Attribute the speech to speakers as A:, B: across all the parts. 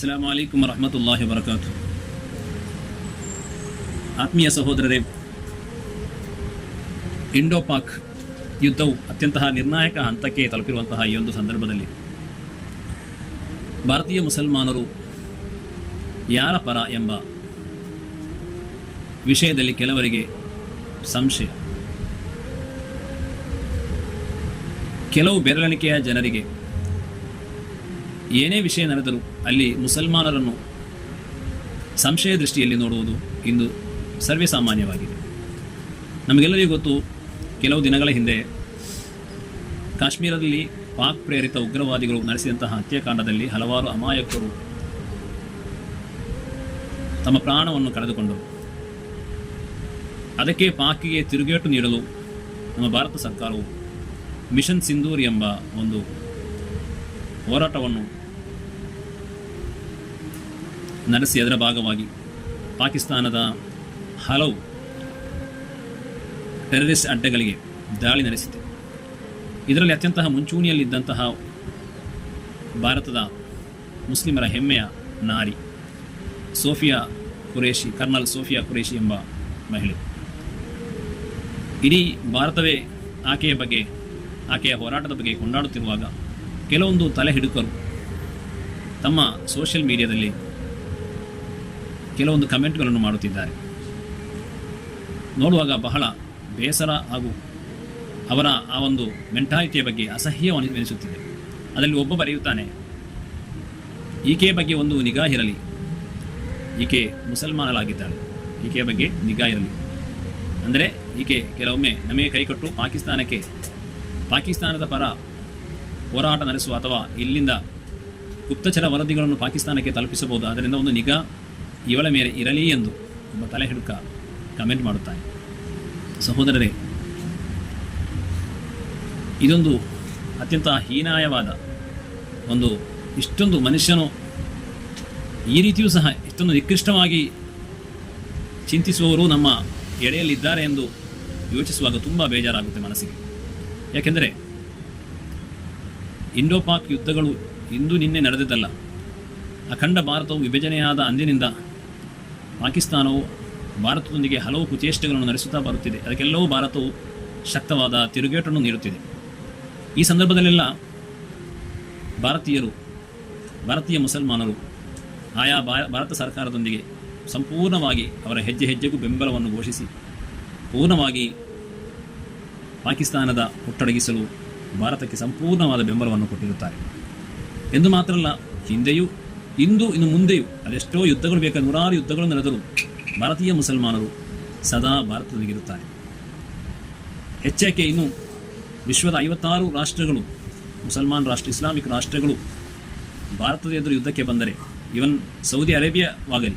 A: ಅಸ್ಸಲಾಂ ವಲೈಕುಮ್ ರಹಮತುಲ್ಲಾಹಿ ವಬರಕಾತು ಆತ್ಮೀಯ ಸಹೋದರರೇ ಇಂಡೋ ಪಾಕ್ ಯುದ್ಧವು ಅತ್ಯಂತ ನಿರ್ಣಾಯಕ ಹಂತಕ್ಕೆ ತಲುಪಿರುವಂತಹ ಈ ಒಂದು ಸಂದರ್ಭದಲ್ಲಿ ಭಾರತೀಯ ಮುಸಲ್ಮಾನರು ಯಾರ ಪರ ಎಂಬ ವಿಷಯದಲ್ಲಿ ಕೆಲವರಿಗೆ ಸಂಶಯ. ಕೆಲವು ಬೆರಳೆಣಿಕೆಯ ಜನರಿಗೆ ಏನೇ ವಿಷಯ ನಡೆದರೂ ಅಲ್ಲಿ ಮುಸಲ್ಮಾನರನ್ನು ಸಂಶಯ ದೃಷ್ಟಿಯಲ್ಲಿ ನೋಡುವುದು ಇಂದು ಸರ್ವೇ ಸಾಮಾನ್ಯವಾಗಿದೆ ನಮಗೆಲ್ಲರಿಗೂ ಗೊತ್ತು, ಕೆಲವು ದಿನಗಳ ಹಿಂದೆ ಕಾಶ್ಮೀರದಲ್ಲಿ ಪಾಕ್ ಪ್ರೇರಿತ ಉಗ್ರವಾದಿಗಳು ನಡೆಸಿದಂತಹ ಹತ್ಯಾಕಾಂಡದಲ್ಲಿ ಹಲವಾರು ಅಮಾಯಕರು ತಮ್ಮ ಪ್ರಾಣವನ್ನು ಕಳೆದುಕೊಂಡರು. ಅದಕ್ಕೆ ಪಾಕಿಗೆ ತಿರುಗೇಟು ನೀಡಲು ನಮ್ಮ ಭಾರತ ಸರ್ಕಾರವು ಮಿಷನ್ ಸಿಂಧೂರ್ ಎಂಬ ಒಂದು ಹೋರಾಟವನ್ನು ನಡೆಸಿ ಅದರ ಭಾಗವಾಗಿ ಪಾಕಿಸ್ತಾನದ ಹಲವು ಟೆರರಿಸ್ಟ್ ಅಡ್ಡೆಗಳಿಗೆ ದಾಳಿ ನಡೆಸಿತು ಇದರಲ್ಲಿ ಅತ್ಯಂತ ಮುಂಚೂಣಿಯಲ್ಲಿದ್ದಂತಹ ಭಾರತದ ಮುಸ್ಲಿಮರ ಹೆಮ್ಮೆಯ ನಾರಿ ಸೋಫಿಯಾ ಕುರೇಶಿ ಕರ್ನಲ್ ಸೋಫಿಯಾ ಕುರೇಶಿ ಎಂಬ ಮಹಿಳೆ. ಇಡೀ ಭಾರತವೇ ಆಕೆಯ ಬಗ್ಗೆ, ಆಕೆಯ ಹೋರಾಟದ ಬಗ್ಗೆ ಕೊಂಡಾಡುತ್ತಿರುವಾಗ ಕೆಲವೊಂದು ತಲೆ ಹಿಡುಕರು ತಮ್ಮ ಸೋಷಿಯಲ್ ಮೀಡಿಯಾದಲ್ಲಿ ಕೆಲವೊಂದು ಕಮೆಂಟ್ಗಳನ್ನು ಮಾಡುತ್ತಿದ್ದಾರೆ. ನೋಡುವಾಗ ಬಹಳ ಬೇಸರ ಹಾಗೂ ಅವರ ಆ ಒಂದು ಮೆಂಟಾಲಿಟಿಯ ಬಗ್ಗೆ ಅಸಹ್ಯವೆನಿಸುತ್ತಿದೆ. ಅದರಲ್ಲಿ ಒಬ್ಬ ಬರೆಯುತ್ತಾನೆ ಈಕೆಯ ಬಗ್ಗೆ ಒಂದು ನಿಗಾ ಇರಲಿ. ಈಕೆ ಮುಸಲ್ಮಾನರಾಗಿದ್ದಾಳೆ ಈಕೆಯ ಬಗ್ಗೆ ನಿಗಾ ಇರಲಿ. ಅಂದರೆ ಈಕೆ ಕೆಲವೊಮ್ಮೆ ನಮಗೆ ಕೈಕೊಟ್ಟು ಪಾಕಿಸ್ತಾನಕ್ಕೆ, ಪಾಕಿಸ್ತಾನದ ಪರ ಹೋರಾಟ ನಡೆಸುವ ಅಥವಾ ಇಲ್ಲಿಂದ ಗುಪ್ತಚರ ವರದಿಗಳನ್ನು ಪಾಕಿಸ್ತಾನಕ್ಕೆ ತಲುಪಿಸಬಹುದು. ಅದರಿಂದ ಒಂದು ನಿಗಾ ಇವಳ ಮೇಲೆ ಇರಲಿ ಎಂದು ಒಬ್ಬ ತಲೆ ಹಿಡುಕ ಕಮೆಂಟ್ ಮಾಡುತ್ತಾನೆ. ಸಹೋದರರೇ, ಇದೊಂದು ಅತ್ಯಂತ ಹೀನಾಯವಾದ ಒಂದು ಇಷ್ಟೊಂದು ಮನುಷ್ಯನು ಈ ರೀತಿಯೂ ಸಹ ಇಷ್ಟೊಂದು ನಿಕೃಷ್ಟವಾಗಿ ಚಿಂತಿಸುವವರು ನಮ್ಮ ಎಡೆಯಲ್ಲಿದ್ದಾರೆ ಎಂದು ಯೋಚಿಸುವಾಗ ತುಂಬ ಬೇಜಾರಾಗುತ್ತೆ ಮನಸ್ಸಿಗೆ. ಯಾಕೆಂದರೆ ಇಂಡೋ ಪಾಕ್ ಯುದ್ಧಗಳು ಇಂದು ನಿನ್ನೆ ನಡೆದಿದ್ದಲ್ಲ. ಅಖಂಡ ಭಾರತವು ವಿಭಜನೆಯಾದ ಅಂದಿನಿಂದ ಪಾಕಿಸ್ತಾನವು ಭಾರತದೊಂದಿಗೆ ಹಲವು ಕುಚೇಷ್ಟೆಗಳನ್ನು ನಡೆಸುತ್ತಾ ಬರುತ್ತಿದೆ. ಅದಕ್ಕೆಲ್ಲವೂ ಭಾರತವು ಶಕ್ತವಾದ ತಿರುಗೇಟನ್ನು ನೀಡುತ್ತಿದೆ. ಈ ಸಂದರ್ಭದಲ್ಲೆಲ್ಲ ಭಾರತೀಯರು, ಭಾರತೀಯ ಮುಸಲ್ಮಾನರು ಆಯಾ ಭಾರತ ಸರ್ಕಾರದೊಂದಿಗೆ ಸಂಪೂರ್ಣವಾಗಿ ಅವರ ಹೆಜ್ಜೆ ಹೆಜ್ಜೆಗೂ ಬೆಂಬಲವನ್ನು ಘೋಷಿಸಿ, ಪೂರ್ಣವಾಗಿ ಪಾಕಿಸ್ತಾನದ ಹುಟ್ಟಡಗಿಸಲು ಭಾರತಕ್ಕೆ ಸಂಪೂರ್ಣವಾದ ಬೆಂಬಲವನ್ನು ಕೊಟ್ಟಿರುತ್ತಾರೆ. ಎಂದು ಮಾತ್ರ ಅಲ್ಲ ಹಿಂದೆಯೂ ಇಂದು, ಇನ್ನು ಮುಂದೆಯೂ ಅದೆಷ್ಟೋ ಯುದ್ಧಗಳು ಬೇಕಾದ ನೂರಾರು ಯುದ್ಧಗಳು ನಡೆದರು ಭಾರತೀಯ ಮುಸಲ್ಮಾನರು ಸದಾ ಭಾರತದೊಂದಿಗಿರುತ್ತಾರೆ ಹೆಚ್ಚೇಕೆ ಇನ್ನು ವಿಶ್ವದ ಐವತ್ತಾರು ರಾಷ್ಟ್ರಗಳು, ಮುಸಲ್ಮಾನ್ ರಾಷ್ಟ್ರ, ಇಸ್ಲಾಮಿಕ್ ರಾಷ್ಟ್ರಗಳು ಭಾರತದ ಎದುರು ಯುದ್ಧಕ್ಕೆ ಬಂದರೆ ಇವನ್ ಸೌದಿ ಅರೇಬಿಯಾವಾಗಲಿ,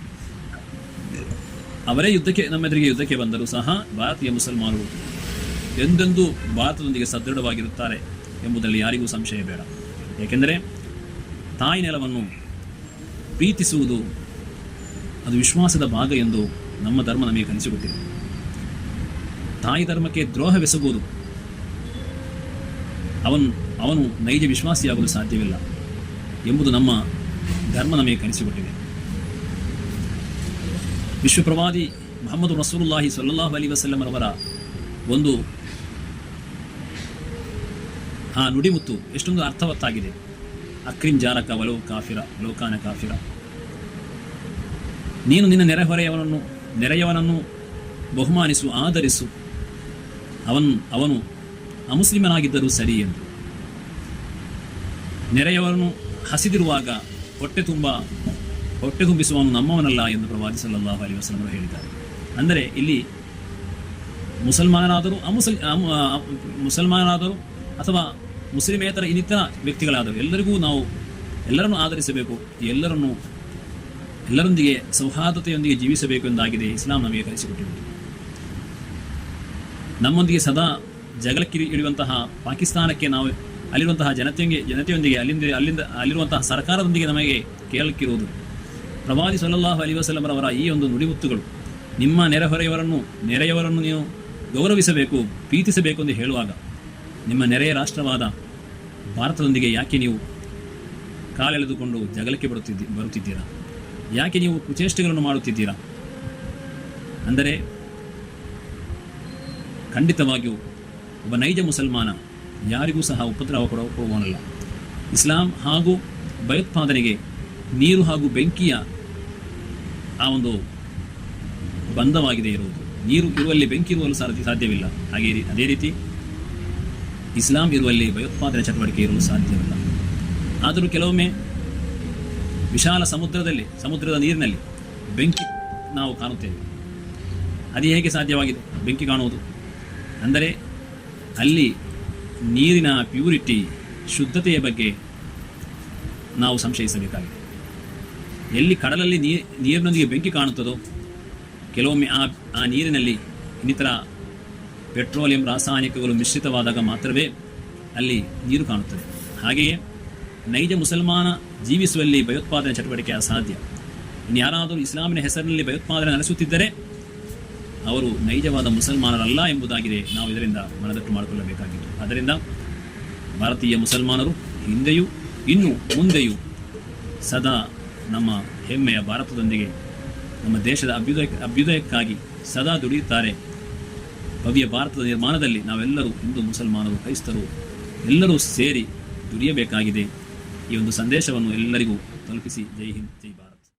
A: ಅವರೇ ಯುದ್ಧಕ್ಕೆ, ನಮ್ಮ ಎದುರಿಗೆ ಯುದ್ಧಕ್ಕೆ ಬಂದರೂ ಸಹ ಭಾರತೀಯ ಮುಸಲ್ಮಾನರು ಎಂದೆಂದೂ ಭಾರತದೊಂದಿಗೆ ಸದೃಢವಾಗಿರುತ್ತಾರೆ ಎಂಬುದರಲ್ಲಿ ಯಾರಿಗೂ ಸಂಶಯ ಬೇಡ. ಏಕೆಂದರೆ ತಾಯಿ ನೆಲವನ್ನು ಪ್ರೀತಿಸುವುದು ಅದು ವಿಶ್ವಾಸದ ಭಾಗ ಎಂದು ನಮ್ಮ ಧರ್ಮ ನಮಗೆ ಕನಿಸಿಕೊಟ್ಟಿದೆ. ತಾಯಿ ಧರ್ಮಕ್ಕೆ ದ್ರೋಹವೆಸಗುವುದು ಅವನು ಅವನು ನೈಜ ವಿಶ್ವಾಸಿಯಾಗಲು ಸಾಧ್ಯವಿಲ್ಲ ಎಂಬುದು ನಮ್ಮ ಧರ್ಮ ನಮಗೆ ಕನಿಸಿಕೊಟ್ಟಿದೆ. ವಿಶ್ವಪ್ರವಾದಿ ಮೊಹಮ್ಮದ್ ರಸೂಲುಲ್ಲಾಹಿ ಸಲ್ಲಲ್ಲಾಹು ಅಲಿ ವಸಲ್ಲಮರವರ ಒಂದು, ಆ ನುಡಿಮುತ್ತು ಎಷ್ಟೊಂದು ಅರ್ಥವತ್ತಾಗಿದೆ. ಅಕ್ರಿಂ ಜಾರಕ ವಲೋ ಕಾಫಿರ, ಲೋಕಾನ ಕಾಫಿರ. ನೀನು ನಿನ್ನ ನೆರೆಹೊರೆಯವನನ್ನು, ನೆರೆಯವನನ್ನು ಬಹುಮಾನಿಸು ಆದರಿಸು ಅವನು ಅವನು ಅಮುಸ್ಲಿಮನಾಗಿದ್ದರೂ ಸರಿ ಎಂದು. ನೆರೆಯವರನ್ನು ಹಸಿದಿರುವಾಗ ಹೊಟ್ಟೆ ತುಂಬ, ಹೊಟ್ಟೆ ತುಂಬಿಸುವವನು ನಮ್ಮವನಲ್ಲ ಎಂದು ಪ್ರವಾದಿ ಸಲ್ಲಲ್ಲಾಹು ಅಲಿ ವಸಲಮರು ಹೇಳಿದ್ದಾರೆ. ಅಂದರೆ ಇಲ್ಲಿ ಮುಸಲ್ಮಾನರಾದರೂ ಅಮುಸಲ್ ಮುಸಲ್ಮಾನರಾದರೂ ಅಥವಾ ಮುಸ್ಲಿಮೇತರ ಇನ್ನಿತರ ವ್ಯಕ್ತಿಗಳಾದವು. ಎಲ್ಲರಿಗೂ ನಾವು ಎಲ್ಲರನ್ನು ಆಧರಿಸಬೇಕು, ಎಲ್ಲರನ್ನು, ಎಲ್ಲರೊಂದಿಗೆ ಸೌಹಾರ್ದತೆಯೊಂದಿಗೆ ಜೀವಿಸಬೇಕು ಎಂದಾಗಿದೆ ಇಸ್ಲಾಂ ನಮಗೆ ಕಲಿಸಿಕೊಟ್ಟಿರುವುದು. ನಮ್ಮೊಂದಿಗೆ ಸದಾ ಜಗಳಕ್ಕೆ ಇಳಿಯುವಂತಹ ಪಾಕಿಸ್ತಾನಕ್ಕೆ ನಾವು ಅಲ್ಲಿರುವಂತಹ ಜನತೆಯೊಂದಿಗೆ ಜನತೆಯೊಂದಿಗೆ ಅಲ್ಲಿಂದ ಅಲ್ಲಿಂದ, ಅಲ್ಲಿರುವಂತಹ ಸರ್ಕಾರದೊಂದಿಗೆ ನಮಗೆ ಕೇಳಕ್ಕಿರುವುದು ಪ್ರವಾದಿ ಸಲ್ಲಲ್ಲಾಹು ಅಲಿ ವಸಲಮರವರ ಈ ಒಂದು ನುಡಿಮುತ್ತುಗಳು, ನಿಮ್ಮ ನೆರೆಹೊರೆಯವರನ್ನು, ನೆರೆಯವರನ್ನು ನೀವು ಗೌರವಿಸಬೇಕು, ಪ್ರೀತಿಸಬೇಕು ಎಂದು ಹೇಳುವಾಗ, ನಿಮ್ಮ ನೆರೆಯ ರಾಷ್ಟ್ರವಾದ ಭಾರತದೊಂದಿಗೆ ಯಾಕೆ ನೀವು ಕಾಲೆಳೆದುಕೊಂಡು ಜಗಳಕ್ಕೆ ಬರುತ್ತಿದ್ದಿ, ಬರುತ್ತಿದ್ದೀರಾ? ಯಾಕೆ ನೀವು ಕುಚೇಷ್ಟೆಗಳನ್ನು ಮಾಡುತ್ತಿದ್ದೀರಾ? ಅಂದರೆ ಖಂಡಿತವಾಗಿಯೂ ಒಬ್ಬ ನೈಜ ಮುಸಲ್ಮಾನ ಯಾರಿಗೂ ಸಹ ಉಪದ್ರವ ಕೊಡ ಹೋಗುವನಲ್ಲ ಇಸ್ಲಾಂ ಹಾಗೂ ಭಯೋತ್ಪಾದನೆಗೆ ನೀರು ಹಾಗೂ ಬೆಂಕಿಯ ಆ ಒಂದು ಬಂಧವಾಗಿದೆ ಇರುವುದು. ನೀರು ಇರುವಲ್ಲಿ ಬೆಂಕಿ ಇರುವಲು ಸಾಧ್ಯ, ಸಾಧ್ಯವಿಲ್ಲ. ಹಾಗೆ ಅದೇ ರೀತಿ ಇಸ್ಲಾಂ ಇರುವಲ್ಲಿ ಭಯೋತ್ಪಾದನೆ ಚಟುವಟಿಕೆ ಇರಲು ಸಾಧ್ಯವಿಲ್ಲ. ಆದರೂ ಕೆಲವೊಮ್ಮೆ ವಿಶಾಲ ಸಮುದ್ರದಲ್ಲಿ, ಸಮುದ್ರದ ನೀರಿನಲ್ಲಿ ಬೆಂಕಿ ನಾವು ಕಾಣುತ್ತೇವೆ. ಅದು ಹೇಗೆ ಸಾಧ್ಯವಾಗಿದೆ? ಬೆಂಕಿ ಕಾಣುವುದು. ಅಂದರೆ ಅಲ್ಲಿ ನೀರಿನ ಪ್ಯೂರಿಟಿ, ಶುದ್ಧತೆಯ ಬಗ್ಗೆ ನಾವು ಸಂಶಯಿಸಬೇಕಾಗಿದೆ. ಎಲ್ಲಿ ಕಡಲಲ್ಲಿ ನೀರಿನೊಂದಿಗೆ ಬೆಂಕಿ ಕಾಣುತ್ತದೋ, ಕೆಲವೊಮ್ಮೆ ಆ ಆ ನೀರಿನಲ್ಲಿ ಇನ್ನಿತರ ಪೆಟ್ರೋಲಿಯಂ ರಾಸಾಯನಿಕಗಳು ಮಿಶ್ರಿತವಾದಾಗ ಮಾತ್ರವೇ ಅಲ್ಲಿ ನೀರು ಕಾಣುತ್ತದೆ. ಹಾಗೆಯೇ ನೈಜ ಮುಸಲ್ಮಾನ ಜೀವಿಸುವಲ್ಲಿ ಭಯೋತ್ಪಾದನೆ ಚಟುವಟಿಕೆ ಅಸಾಧ್ಯ. ಇನ್ಯಾರಾದರೂ ಇಸ್ಲಾಮಿನ ಹೆಸರಿನಲ್ಲಿ ಭಯೋತ್ಪಾದನೆ ನಡೆಸುತ್ತಿದ್ದರೆ ಅವರು ನೈಜವಾದ ಮುಸಲ್ಮಾನರಲ್ಲ ಎಂಬುದಾಗಿದೆ ನಾವು ಇದರಿಂದ ಮನದಟ್ಟು ಮಾಡಿಕೊಳ್ಳಬೇಕಾಗಿತ್ತು. ಆದ್ದರಿಂದ ಭಾರತೀಯ ಮುಸಲ್ಮಾನರು ಹಿಂದೆಯೂ ಇನ್ನು ಮುಂದೆಯೂ ಸದಾ ನಮ್ಮ ಹೆಮ್ಮೆಯ ಭಾರತದೊಂದಿಗೆ ನಮ್ಮ ದೇಶದ ಅಭ್ಯುದಯ ಅಭ್ಯುದಯಕ್ಕಾಗಿ ಸದಾ ದುಡಿಯುತ್ತಾರೆ. ಭವ್ಯ ಭಾರತದ ನಿರ್ಮಾಣದಲ್ಲಿ ನಾವೆಲ್ಲರೂ ಹಿಂದೂ, ಮುಸಲ್ಮಾನರು, ಕ್ರೈಸ್ತರು ಎಲ್ಲರೂ ಸೇರಿ ದುಡಿಯಬೇಕಾಗಿದೆ. ಈ ಒಂದು ಸಂದೇಶವನ್ನು ಎಲ್ಲರಿಗೂ ತಲುಪಿಸಿ. ಜೈ ಹಿಂದ್, ಜೈ ಭಾರತ್.